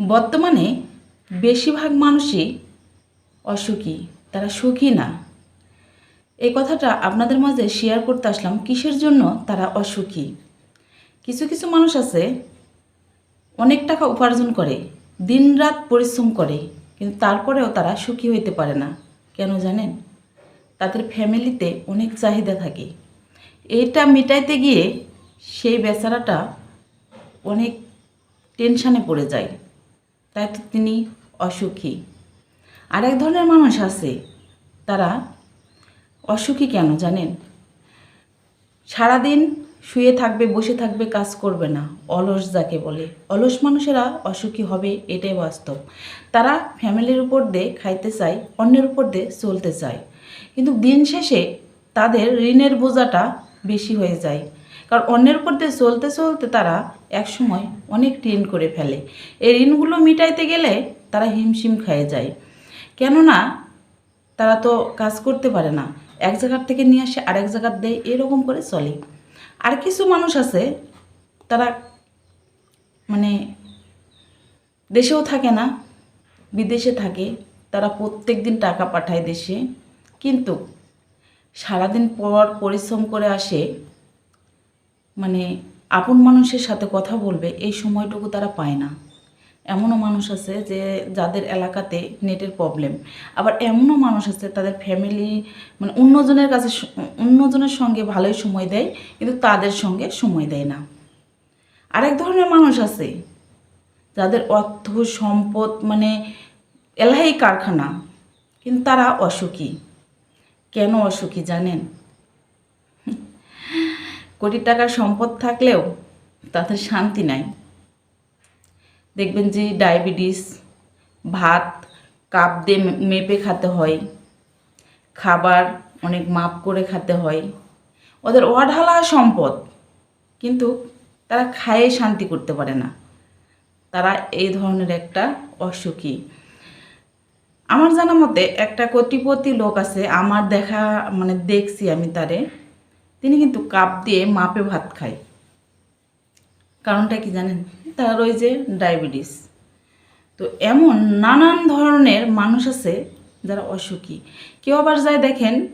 বর্তমানে বেশিরভাগ মানুষই অসুখী, তারা সুখী না। এই কথাটা আপনাদের মাঝে শেয়ার করতে আসলাম, কিসের জন্য তারা অসুখী? কিছু কিছু মানুষ আছে, অনেক টাকা উপার্জন করে, দিনরাত পরিশ্রম করে, কিন্তু তারপরেও তারা সুখী হইতে পারে না। কেন জানেন? তাদের ফ্যামিলিতে অনেক চাহিদা থাকে। এইটা মেটাইতে গিয়ে সেই বেচারাটা অনেক টেনশানে পড়ে যায়। তাই তো তিনি অসুখী। আরেক ধরনের মানুষ আছে, তারা অসুখী কেন জানেন? সারাদিন শুয়ে থাকবে, বসে থাকবে, কাজ করবে না। অলস যাকে বলে। অলস মানুষেরা অসুখী হবে, এটাই বাস্তব। তারা ফ্যামিলির উপর দিয়ে খাইতে চায়, অন্যের উপর দিয়ে চলতে চায়। কিন্তু দিন শেষে তাদের ঋণের বোঝাটা বেশি হয়ে যায়। কারণ অন্যের উপর দিয়ে চলতে চলতে তারা একসময় অনেক ঋণ করে ফেলে। এই ঋণগুলো মিটাইতে গেলে তারা হিমশিম খেয়ে যায়। কেননা তারা তো কাজ করতে পারে না। এক জায়গার থেকে নিয়ে আসে আরেক জায়গার দেয়, এরকম করে চলে। আর কিছু মানুষ আছে, তারা মানে দেশেও থাকে না, বিদেশে থাকে। তারা প্রত্যেক দিন টাকা পাঠায় দেশে। কিন্তু সারাদিন পর পরিশ্রম করে আসে মানে আপন মানুষের সাথে কথা বলবে, এই সময়টুকু তারা পায় না। এমনও মানুষ আছে যে যাদের এলাকাতে নেটের প্রবলেম আবার এমনও মানুষ আছে তাদের ফ্যামিলি মানে অন্যজনের কাছে অন্যজনের সঙ্গে ভালোই সময় দেয়, কিন্তু তাদের সঙ্গে সময় দেয় না। আরেক ধরনের মানুষ আছে, যাদের অর্থ, সম্পদ মানে এলাহি কারখানা, কিন্তু তারা অসুখী। কেন অসুখী জানেন? কোটি টাকার সম্পদ থাকলেও তাদের শান্তি নাই। দেখবেন যে ডায়াবেটিস, ভাত, কাপ দিয়ে মেপে খেতে হয়, খাবার অনেক মাপ করে খেতে হয়। ওদের অঢালা সম্পদ, কিন্তু তারা খায়ে শান্তি করতে পারে না। তারা এই ধরনের একটা অসুখী। আমার জানা মতে একটা কোটিপতি লোক আছে, আমার দেখা মানে দেখছি আমি তারে। তিনি কিন্তু কাপ দিয়ে মাপে ভাত খায়। কারণটা কি জানেন? তার ওই যে ডায়াবেটিস। তো এমন নানান ধরনের মানুষ আছে যারা অসুখী। কেউ আবার যায় দেখেন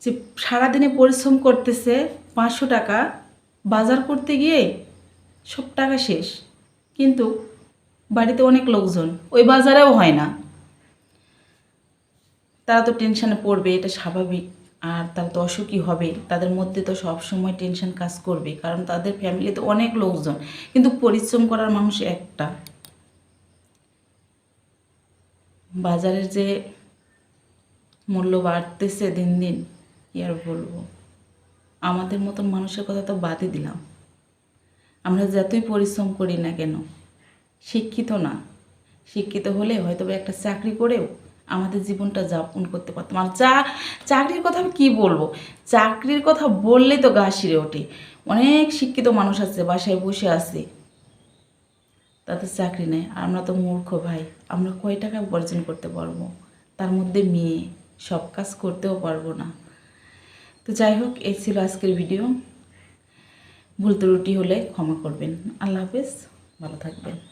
যে সারাদিনে পরিশ্রম করতেছে পাঁচশো টাকা, বাজার করতে গিয়ে সব টাকা শেষ। কিন্তু বাড়িতে অনেক লোকজন, ওই বাজারেও হয় না। তারা তো টেনশানে পড়বে, এটা স্বাভাবিক। আর তারা তো অসুখী হবে। তাদের মধ্যে তো সব সময় টেনশন কাজ করবে। কারণ তাদের ফ্যামিলিতে অনেক লোকজন। কিন্তু পরিশ্রম করার মানুষ একটা। বাজারের যে মূল্য বাড়তেছে দিন দিন, কি আর বলব? আমাদের মতন মানুষের কথা তো বাদই দিলাম। আমরা যতই পরিশ্রম করি না কেন, শিক্ষিত না। শিক্ষিত হলে হয়তো একটা চাকরি করেও আমাদের জীবনটা যাপন করতে পারতাম। আর চা, চাকরির কথা আমি কী বলব? চাকরির কথা বললেই তো গা শিরে ওঠে। অনেক শিক্ষিত মানুষ আছে, বাসায় বসে আছে। তাদের চাকরি নেই। আমরা তো মূর্খ ভাই। আমরা কয় টাকা উপার্জন করতে পারব? তার মধ্যে মেয়ে। সব কাজ করতেও পারব না। তো যাই হোক, এই ছিল আজকের ভিডিও। ভুল ত্রুটি হলে ক্ষমা করবেন। আল্লাহ হাফেজ। ভালো থাকবেন।